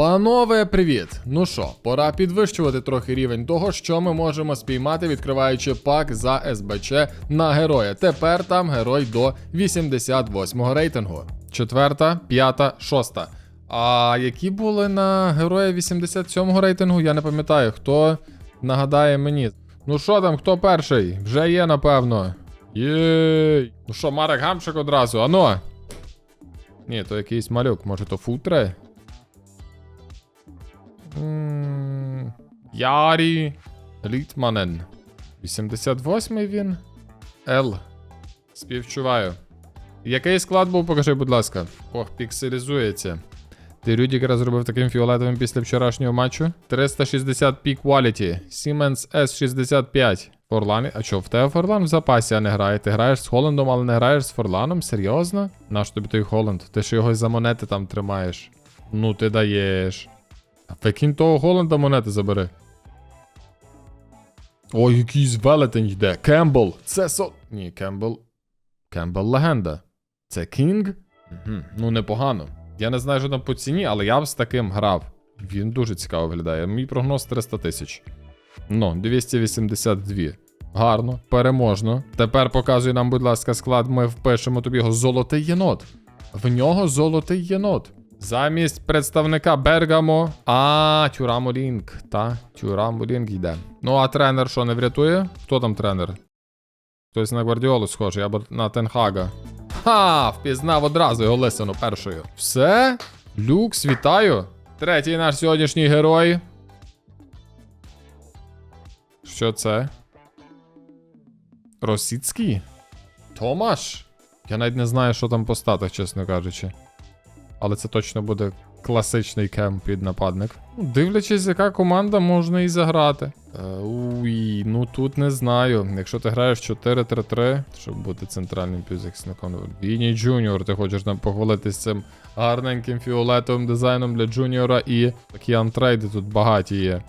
Панове, привіт! Ну що, пора підвищувати трохи рівень того, що ми можемо спіймати, відкриваючи пак за СБЧ на героя. Тепер там герой до 88-го рейтингу. Четверта, п'ята, шоста. А які були на героя 87-го рейтингу? Я не пам'ятаю. Хто нагадає мені? Ну що там, хто перший? Вже є, напевно. Єй. Ну що, Марек Гамшик одразу, ано. Ні, то якийсь малюк, може то футре? Ярі Літманен. 88-й він. Л. Співчуваю. Який склад був, покажи, будь ласка. Ох, пікселізується. Ти Рюдігера зробив таким фіолетовим після вчорашнього матчу. 360 пік quality. Siemens S65. Форлан. А що, в тебе Форлан в запасі, а не грає? Ти граєш з Холландом, але не граєш з Форланом? Серйозно? Наш тобі той Холланд? Ти ж його за монети там тримаєш. Ну ти даєш. Викинь того Голланда монети забери. Ой, якийсь велетень йде. Кембл. Це со. Ні, Кембл. Кембл легенда. Це Кінг? Угу. Ну, непогано. Я не знаю, що там по ціні, але я б з таким грав. Він дуже цікаво виглядає. Мій прогноз 300 тисяч. Ну, 282. Гарно, переможно. Тепер показуй нам, будь ласка, склад. Ми впишемо тобі його золотий єнот. В нього золотий єнот. Замість представника Бергамо. А, Тюрамо Лінк. Та, Тюрамо Лінк йде. Ну, а тренер що не врятує? Хто там тренер? Хтось на Гвардіолу схожий, або на Тенхага. Ха! Впізнав одразу його лисину першою. Все? Люкс, вітаю. Третій наш сьогоднішній герой. Що це? Росіцький? Томаш? Я навіть не знаю, що там по статах, чесно кажучи. Але це точно буде класичний кемп під нападник. Ну, Дивлячись, яка команда можна і заграти. Е, уй, ну тут не знаю. Якщо ти граєш 4-3-3, щоб бути центральним півзахисником. Віні Джуніор, ти хочеш нам похвалитись цим гарненьким фіолетовим дизайном для Джуніора і такі антрейди тут багаті є.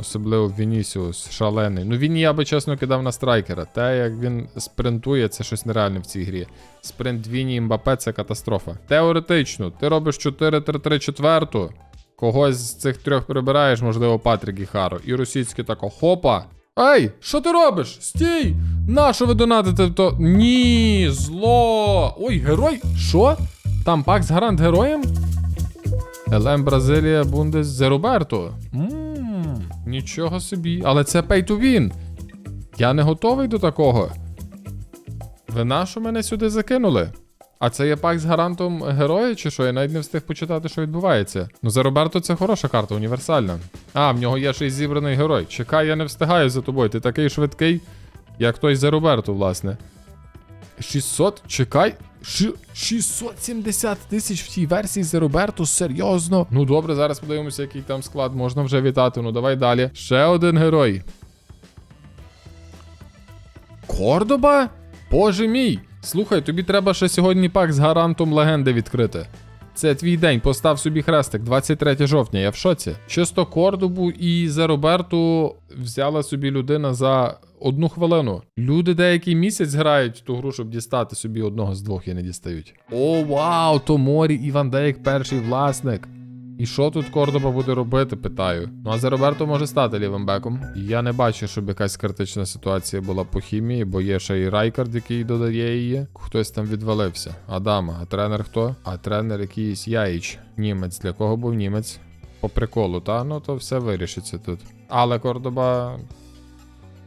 Особливо Вінісіус, шалений. Ну він я би чесно кидав на страйкера. Те, як він спринтує, це щось нереальне в цій грі. Спринт Віні Мбапе це катастрофа. Теоретично, ти робиш 4-3-3-4. Когось з цих трьох прибираєш, можливо, Патрік і Харо. І російський тако хопа. Ей, що ти робиш? Стій! Нащо ви донатите то? Ні, зло! Ой, герой! Що? Там пак з гарант героєм? ЛМ Бразилія Бундес Зероберто. Ммм, нічого собі. Але це pay to win. Я не готовий до такого. Ви на що мене сюди закинули? А це є пак з гарантом героя, чи що? Я навіть не встиг почитати, що відбувається. Ну, за Роберто це хороша карта, універсальна. А, в нього є ще й зібраний герой. Чекай, я не встигаю за тобою. Ти такий швидкий, як той за Роберто, власне. 600? Чекай. Ши- 670 тисяч в тій версії за Роберто, серйозно. Ну добре, зараз подивимося, який там склад. Можна вже вітати. Ну давай далі. Ще один герой. Кордоба? Боже мій! Слухай, тобі треба ще сьогодні пак з гарантом легенди відкрити. Це твій день, постав собі хрестик, 23 жовтня, я в шоці. Чисто Кордобу і за Роберту взяла собі людина за одну хвилину. Люди деякий місяць грають ту гру, щоб дістати собі одного з двох і не дістають. О, вау, то морі і Ван Дейк перший власник. І що тут Кордоба буде робити, питаю. Ну а за Роберто може стати лівим беком. Я не бачу, щоб якась критична ситуація була по хімії, бо є ще і Райкард, який додає її. Хтось там відвалився. Адама, а тренер хто? А тренер якийсь Яїч. Німець. Для кого був німець? По приколу, та? Ну то все вирішиться тут. Але Кордоба.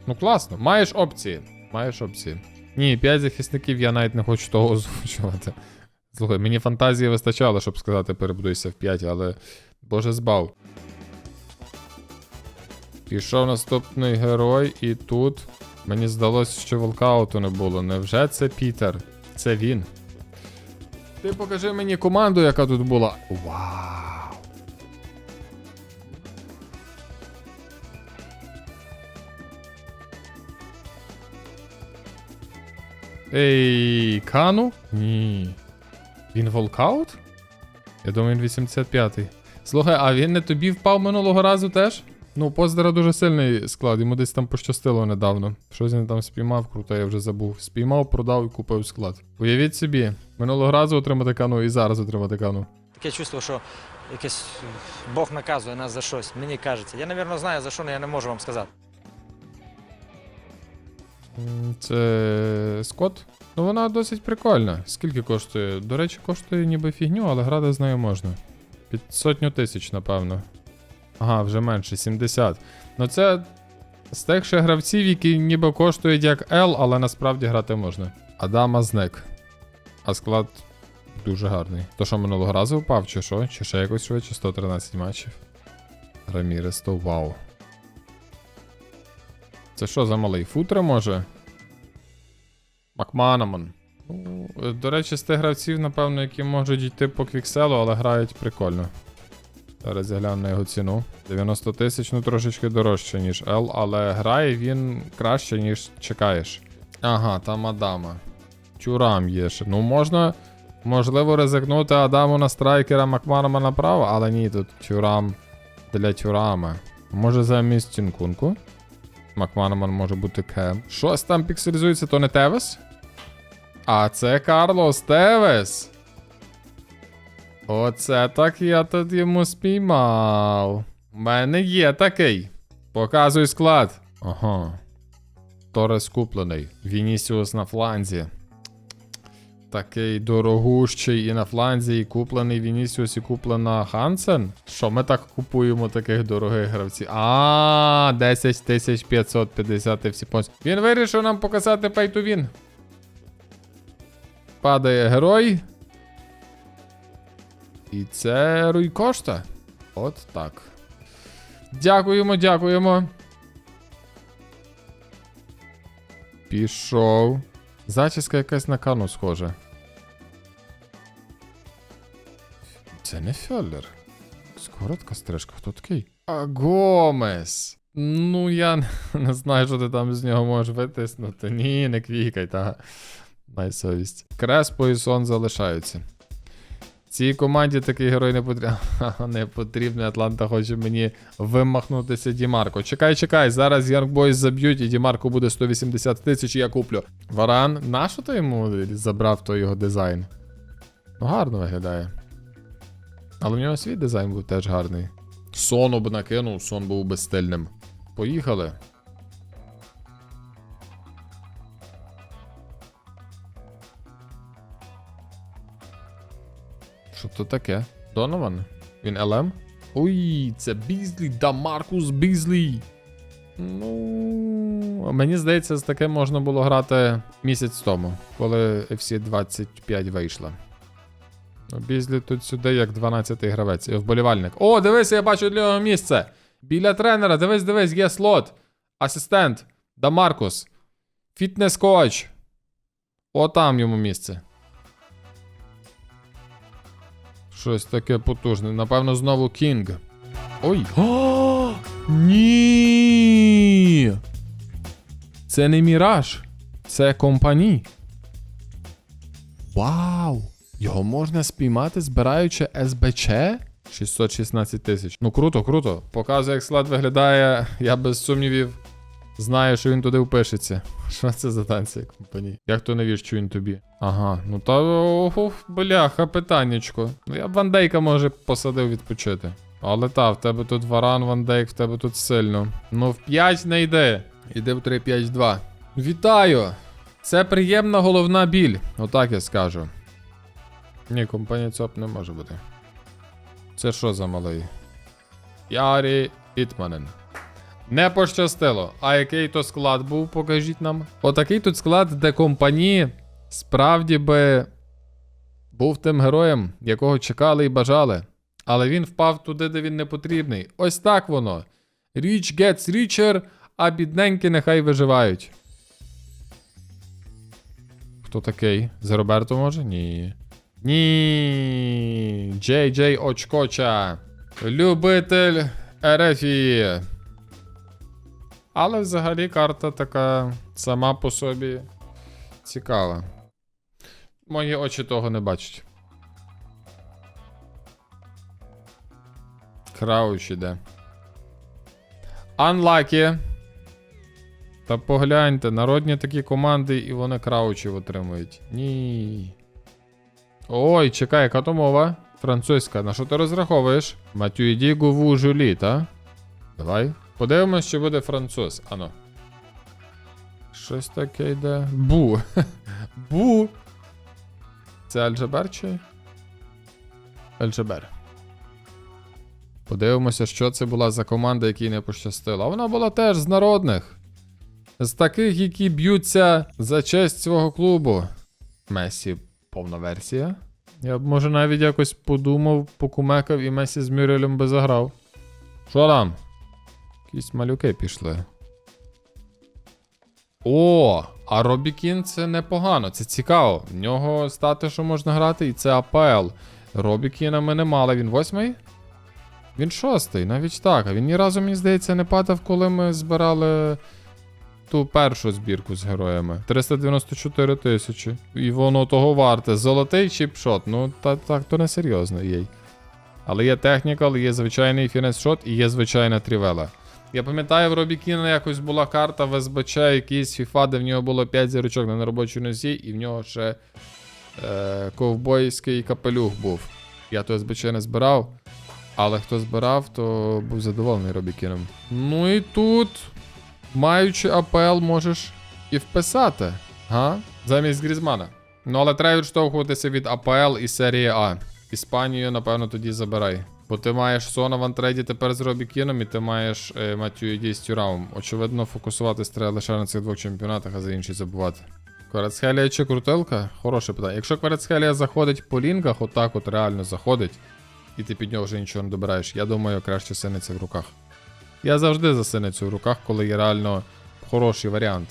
Ну класно, маєш опції. Маєш опції. Ні, 5 захисників я навіть не хочу того озвучувати. Слухай, мені фантазії вистачало, щоб сказати перебудуйся в 5, але боже збав. Пішов наступний герой, і тут мені здалося, що волкауту не було. Невже це Пітер? Це він. Ти покажи мені команду, яка тут була. Вау! Ей, Кану? Ні. Він волкаут? Я думаю, він 85-й. Слухай, а він не тобі впав минулого разу теж? Ну, Поздера дуже сильний склад, йому десь там пощастило недавно. Щось він там спіймав, круто, я вже забув. Спіймав, продав і купив склад. Уявіть собі, минулого разу отримати кану і зараз отримати кану. Таке чувство, що якесь Бог наказує нас за щось, мені кажеться. Я, напевно, знаю за що, але я не можу вам сказати. Це Скот. Ну вона досить прикольна. Скільки коштує? До речі, коштує ніби фігню, але грати з нею можна. Під сотню тисяч, напевно. Ага, вже менше, 70. Ну це з тих ще гравців, які ніби коштують як L, але насправді грати можна. Адама зник. А склад дуже гарний. То що минулого разу впав, чи що? Чи ще якось швидше 113 матчів. Рамірес то вау. Це що за малий футре може? Макманамон. Ну, е, до речі, з тих гравців, напевно, які можуть йти по квікселу, але грають прикольно. Зараз я гляну на його ціну. 90 тисяч, ну трошечки дорожче, ніж L, але грає він краще, ніж чекаєш. Ага, там Адама. Тюрам є ще. Ну, можна, можливо, ризикнути Адаму на страйкера Макманама направо, але ні, тут тюрам для тюрама. Може замість Тінкунку? Макманаман може бути Кем. Щось там пікселізується, то не Тевес? А це Карлос Тевес. Оце так я тут йому спіймав. У мене є такий. Показуй склад. Ага. Торес куплений. Вінісіус на фланзі. Такий дорогущий і на фланзі, і куплений Вінісіус, і куплена Хансен. Що ми так купуємо таких дорогих гравців? А, 10 550 всі понс. Він вирішив нам показати win. Падає герой. І це Руй Кошта. От так. Дякуємо, дякуємо. Пішов. Зачіска якась на кану схожа. Це не Фьоллер. Коротка стрижка, хто такий? А Гомес. Ну, я не- знаю, що ти там з нього можеш витиснути. Ні, не квікай, та. Май совість. Креспо і сон залишаються. Цій команді такий герой не потрібен. Не потрібний. Атланта хоче мені вимахнутися Дімарко. Чекай, чекай, зараз Boys заб'ють і Дімарко буде 180 тисяч, і я куплю. Варан, нащо ти йому забрав той його дизайн? Ну, гарно виглядає. Але в нього свій дизайн був теж гарний. Сону б накинув, сон був би стильним. Поїхали. Що то таке? Донован? Він ЛМ? Ой, це Бізлі, да Маркус Бізлі. Ну, мені здається, з таким можна було грати місяць тому, коли FC 25 вийшла. Ну, Бізлі тут сюди як 12-й гравець. І вболівальник. О, дивись, я бачу для нього місце. Біля тренера, дивись, дивись, є слот. Асистент. Да Маркус. Фітнес-коч. О, там йому місце. Щось таке потужне. Напевно, знову Кінг. Ой. О, ні. Це не Міраж. Це компані. Вау! Його можна спіймати, збираючи СБЧ? 616 тисяч. Ну круто, круто. Показує, як склад виглядає. Я без сумнівів знаю, що він туди впишеться. Що це за танці компанії? Як то не вірш, що він тобі? Ага, ну та ох, бляха, питаннячко. Ну я б Ван Дейка, може, посадив відпочити. Але та, в тебе тут варан, Ван Дейк, в тебе тут сильно. Ну в 5 не йде. Іде в 3-5-2. Вітаю! Це приємна головна біль. Отак я скажу. Ні, компанія ЦОП не може бути. Це що за малий? Ярі Ітманен. Не пощастило. А який то склад був, покажіть нам. Отакий тут склад, де компанії справді би був тим героєм, якого чекали і бажали. Але він впав туди, де він не потрібний. Ось так воно. Rich gets richer, а бідненькі нехай виживають. Хто такий? За Роберто може? Ні. Ні. Джей Джей Очкоча. Любитель Ерефії. Але взагалі карта така сама по собі цікава. Мої очі того не бачать. Крауч іде. Unlucky. Та погляньте, народні такі команди, і вони краучів отримують. Ні. Ой, чекай, яка то мова? французька. На що ти розраховуєш? Матюїді гуву жулі, та? Давай. Подивимось, чи буде француз. Ано. Щось таке йде. Бу. Бу. Це Альжабер чи? Альжабер. Подивимося, що це була за команда, якій не пощастило. А вона була теж з народних. З таких, які б'ються за честь свого клубу. Месі повна версія. Я б може навіть якось подумав, покумекав і Месі з Мюрелем би заграв. Що там? Якісь малюки пішли. О, а Робі Кін це непогано, це цікаво. В нього стати, що можна грати, і це АПЛ. Робі Кіна ми не мали. Він восьмий? Він шостий, навіть так. А він ні разу, мені здається, не падав, коли ми збирали ту першу збірку з героями. 394 тисячі. І воно того варте. Золотий чіпшот. Ну, та, так то не серйозно їй. Але є технікал, є звичайний фінес-шот і є звичайна трівела. Я пам'ятаю, в Робі якось була карта в СБЧ, якийсь FIFA, де в нього було 5 зірочок на робочій нозі, і в нього ще е, ковбойський капелюх був. Я то СБЧ не збирав, але хто збирав, то був задоволений Робі Кіном. Ну і тут, маючи АПЛ, можеш і вписати. Га? Замість Грізмана. Ну, але треба відштовхуватися від АПЛ і серії А. Іспанію, напевно, тоді забирай. Бо ти маєш Сона в антрейді тепер з Робі Кіном, і ти маєш е, Матію Ді з Тюрамом. Очевидно, фокусуватись треба лише на цих двох чемпіонатах, а за інші забувати. Кварацхелія чи крутилка? Хороше питання. Якщо Кварацхелія заходить по лінках, отак от реально заходить, і ти під нього вже нічого не добираєш, я думаю, краще синиця в руках. Я завжди за синицю в руках, коли є реально хороший варіант.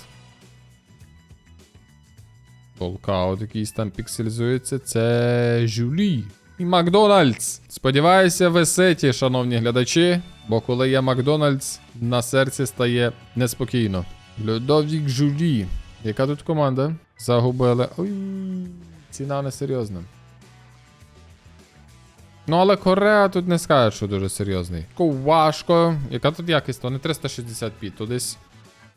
Толкаут якийсь там пікселізується, це Жюлі. І Макдональдс. Сподіваюся, ви ситі, шановні глядачі, бо коли є Макдональдс, на серці стає неспокійно. Людовік Жюлі. Яка тут команда? Загубили. Ой, ціна несерйозна. Ну, але Корея тут не скаже, що дуже серйозний. Важко. Яка тут якість? То не 360p, то десь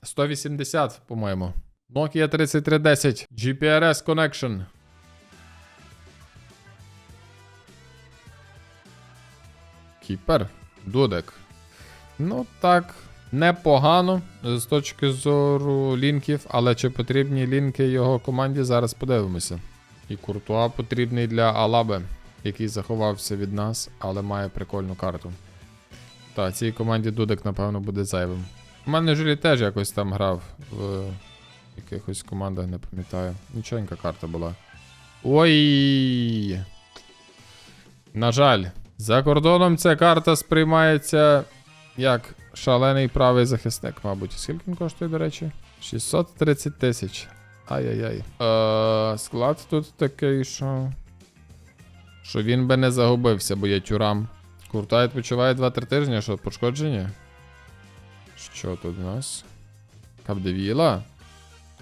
180, по-моєму. Nokia 3310. GPRS Connection. Кіпер. Дудек. Ну так, непогано з точки зору лінків, але чи потрібні лінки його команді, зараз подивимося. І Куртуа потрібний для Алаби, який заховався від нас, але має прикольну карту. Та, цій команді Дудек, напевно, буде зайвим. У мене Жулі теж якось там грав в якихось командах, не пам'ятаю. Нічогенька карта була. Ой. На жаль, за кордоном ця карта сприймається як шалений правий захисник, мабуть. Скільки він коштує, до речі? 630 тисяч. Ай-яй-яй. Е, склад тут такий, що. Що він би не загубився, бо є тюрам. Курта відпочиває 2-3 тижні, що пошкодження? Що тут у нас? Капдевіла?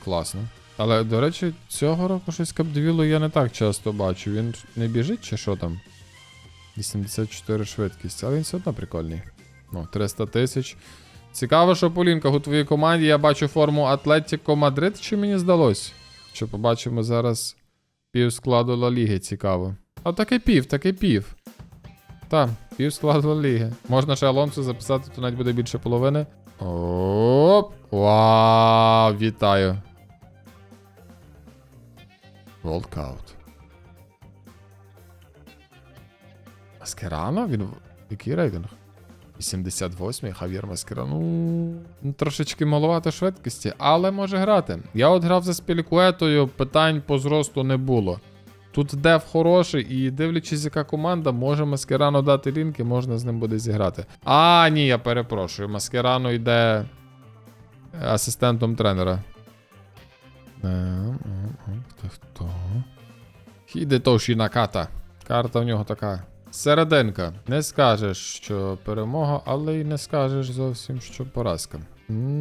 Класно. Але, до речі, цього року щось Капдевілу я не так часто бачу. Він не біжить чи що там? 84 швидкість, але він все одно прикольний. Ну, 300 тисяч. Цікаво, що по лінках у твоїй команді я бачу форму Атлетіко Мадрид, чи мені здалось? Що побачимо зараз пів складу Ла Ліги, цікаво. А таки пів, таки пів. Та, пів складу Ліги. Можна ще Алонсо записати, то навіть буде більше половини. Оп! Вау! Вітаю! Волкаут. Маскерано? Він. Який рейтинг? 88-й Хав'єр Маскерано. Ну, трошечки маловато швидкості, але може грати. Я от грав за спілікуетою, питань по зросту не було. Тут деф хороший, і дивлячись, яка команда, може Маскерано дати лінки, можна з ним буде зіграти. А, ні, я перепрошую. Маскерано йде асистентом тренера. Е, е, е, Хто хто? Хідетоші Наката. Карта в нього така. Серединка. Не скажеш, що перемога, але й не скажеш зовсім, що поразка.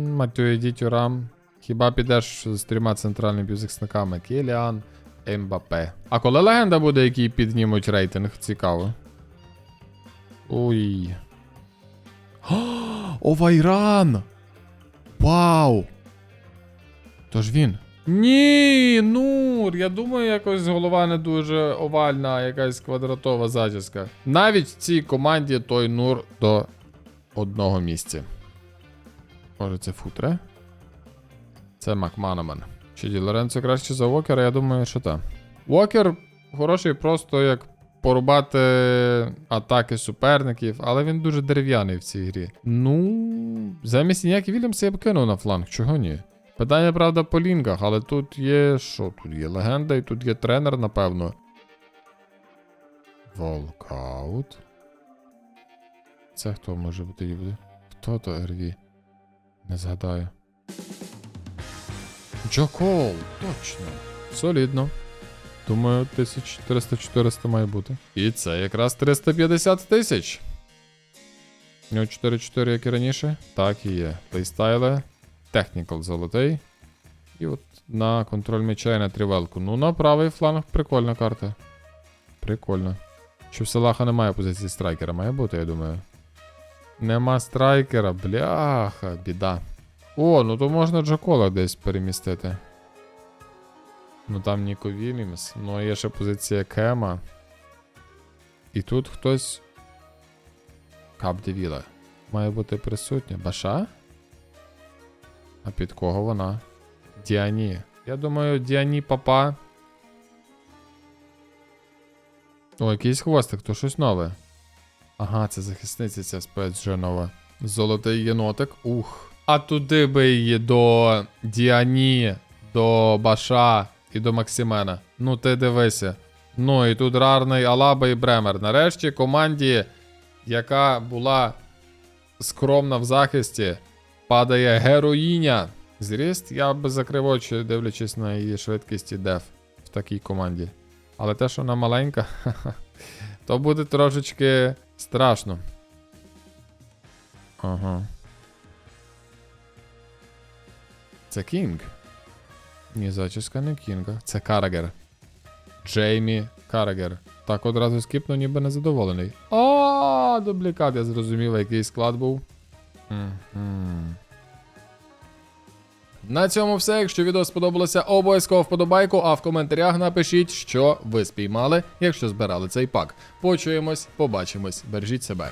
Матює Тюрам. Хіба підеш з трьома центральними півзахисниками? Кіліан, Ембапе. А коли легенда буде, який піднімуть рейтинг? Цікаво. Ой. Овайран! Вау! Тож він. Ні, Нур, я думаю, якось голова не дуже овальна, якась квадратова зачіска. Навіть в цій команді той Нур до одного місця. Може, це футре? Це Макманаман. Чи Ді Лоренцо краще за Уокера? Я думаю, що так. Уокер хороший просто як порубати атаки суперників, але він дуже дерев'яний в цій грі. Ну, замість ніякі Вільямса я б кинув на фланг, чого ні? Питання, правда, по лінгах, але тут є. що? Тут є легенда і тут є тренер, напевно. Волкаут. Це хто може бути? Хто то РВ? Не згадаю. Джокол, точно. Солідно. Думаю, 1400-400 має бути. І це якраз 350 тисяч. У нього 4-4, як і раніше. Так і є. Плейстайли. Технікал золотий. І от на контроль м'яча і на тривелку. Ну, на правий фланг прикольна карта. Прикольно. Чи в Салаха немає позиції страйкера? Має бути, я думаю. Нема страйкера, бляха, біда. О, ну то можна Джокола десь перемістити. Ну там Ніко Вільямс. Ну а є ще позиція Кема. І тут хтось. Кап Девіла. Має бути присутня. Баша? А під кого вона? Діані. Я думаю, Діані папа. О, якийсь хвостик, то щось нове. Ага, це захисниця ця спец нова. Золотий єнотик. Ух. А туди би її до Діані, до Баша і до Максимена. Ну ти дивися. Ну і тут рарний Алаба і Бремер. Нарешті команді, яка була скромна в захисті, падає героїня. Зріст я би закрив очі, дивлячись на її швидкість і деф в такій команді. Але те, що вона маленька, то буде трошечки страшно. Ага. Це Кінг. Ні, зачіска не Кінга. Це Карагер. Джеймі Карагер. Так одразу скіпнув, ніби незадоволений. А, дублікат, я зрозумів, який склад був. На цьому все. Якщо відео сподобалося, обов'язково вподобайку, а в коментарях напишіть, що ви спіймали, якщо збирали цей пак. Почуємось, побачимось, бережіть себе.